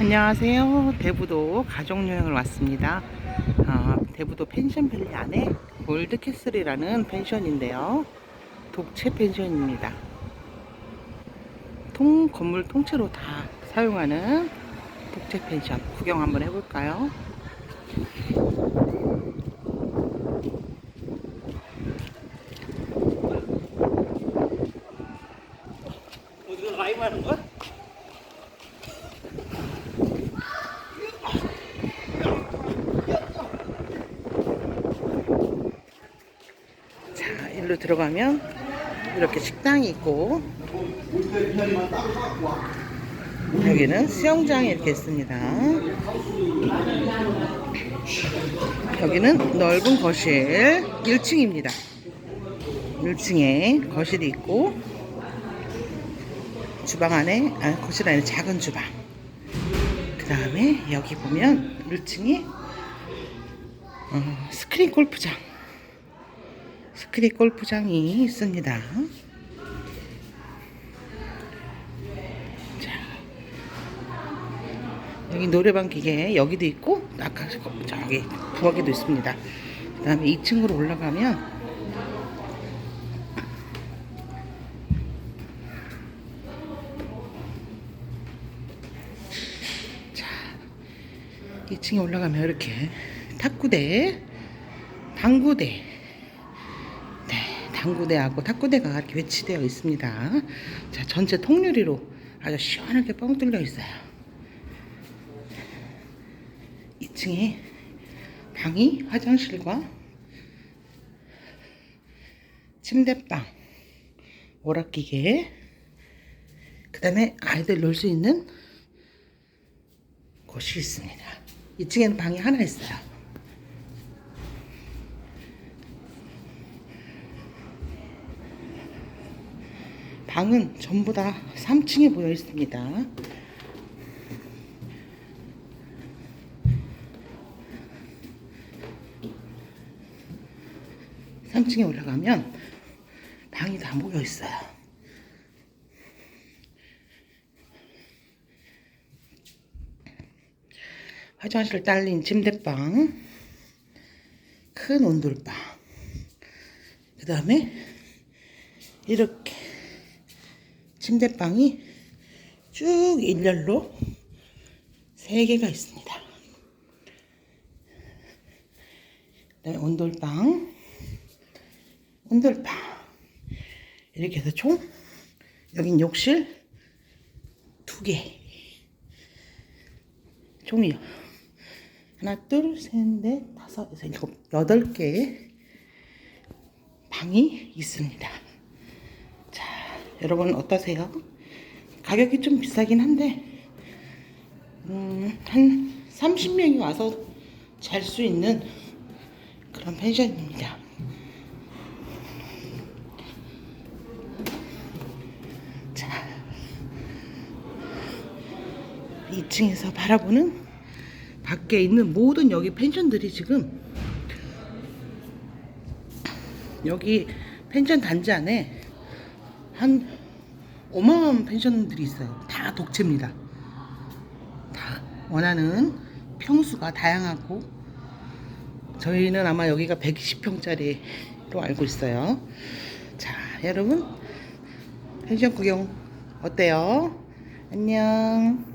안녕하세요. 대부도 가족여행을 왔습니다. 어, 대부도 펜션밸리 안에 골드캐슬이라는 펜션인데요. 독채 펜션입니다. 통 건물 통째로 다 사용하는 독채 펜션 구경 한번 해볼까요? 어디서 라이브 하는 거야? 자, 일로 들어가면 이렇게 식당이 있고 여기는 수영장이 이렇게 있습니다. 여기는 넓은 거실 1층입니다. 1층에 거실이 있고 주방 안에 아, 거실 안에 작은 주방. 그 다음에 여기 보면 1층에 어, 스크린 골프장. 스크린 골프장이 있습니다. 자, 여기 노래방 기계 여기도 있고 아까 저기 부엌에도 있습니다. 그 다음에 2층으로 올라가면 자, 2층에 올라가면 이렇게 탁구대, 당구대 네, 당구대하고 탁구대가 이렇게 배치되어 있습니다. 자, 전체 통유리로 아주 시원하게 뻥 뚫려 있어요. 2층에 방이 화장실과 침대방, 오락기계, 그 다음에 아이들 놀 수 있는 곳이 있습니다. 2층에는 방이 하나 있어요. 방은 전부 다 3층에 모여 있습니다. 삼층에 올라가면 방이 다 모여 있어요. 화장실 딸린 침대방, 큰 온돌방, 그 다음에 이렇게 침대방이 쭉 일렬로 세 개가 있습니다. 그다음에 온돌방, 온돌방 이렇게 해서 총 여긴 욕실 두 개. 총이요. 하나, 둘, 셋, 넷, 다섯, 여섯, 일곱, 여덟 개의 방이 있습니다. 자, 여러분 어떠세요? 가격이 좀 비싸긴 한데, 음, 한 30명이 와서 잘 수 있는 그런 펜션입니다. 자, 2층에서 바라보는 밖에 있는 모든 여기 펜션들이 지금 여기 펜션 단지 안에 한 어마어마한 펜션들이 있어요. 다 독채입니다. 다 원하는 평수가 다양하고 저희는 아마 여기가 120평짜리로 알고 있어요. 자, 여러분 펜션 구경 어때요? 안녕.